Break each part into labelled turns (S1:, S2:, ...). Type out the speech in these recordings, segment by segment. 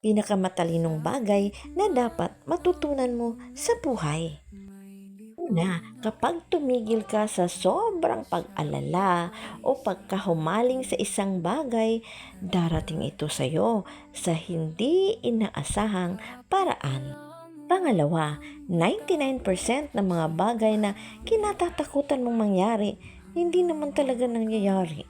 S1: pinakamatalinong bagay na dapat matutunan mo sa buhay. Una, kapag tumigil ka sa sobrang pag-alala o pagkahumaling sa isang bagay, darating ito sa iyo sa hindi inaasahang paraan. Pangalawa, 99% ng mga bagay na kinatatakutan mong mangyari, hindi naman talaga nangyayari.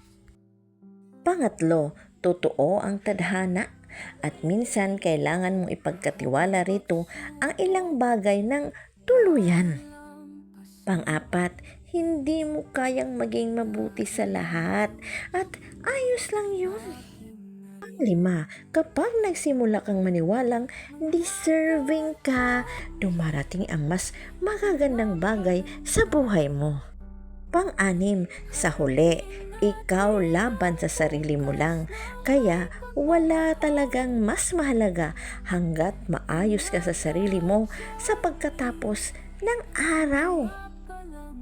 S1: Pangatlo, totoo ang tadhana at minsan kailangan mong ipagkatiwala rito ang ilang bagay ng tuluyan. Pang-apat, hindi mo kayang maging mabuti sa lahat at ayos lang yun. Pang-lima, kapag nagsimula kang maniwalang deserving ka, dumarating ang mas magagandang bagay sa buhay mo. Pang-anim, sa huli, ikaw laban sa sarili mo lang. Kaya wala talagang mas mahalaga hanggat maayos ka sa sarili mo sa pagkatapos ng araw.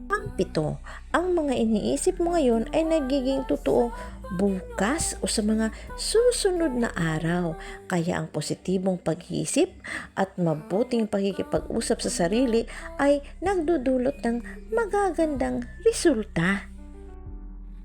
S1: Pangpito, ang mga iniisip mo ngayon ay nagiging totoo bukas o sa mga susunod na araw. Kaya ang positibong pag-iisip at mabuting pagkikipag-usap sa sarili ay nagdudulot ng magagandang resulta.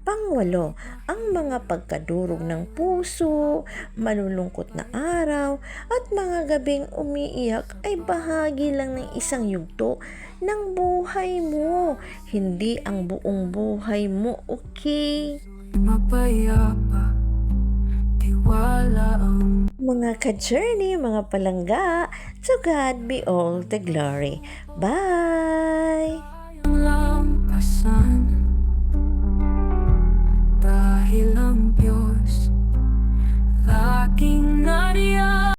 S1: Pangwalo, ang mga pagkadurog ng puso, malulungkot na araw, at mga gabing umiiyak ay bahagi lang ng isang yugto ng buhay mo. Hindi ang buong buhay mo, okay?
S2: mapayapa Tiwala ang
S1: mga ka-journey, mga palangga, to God be all the glory. Bye! Lampasan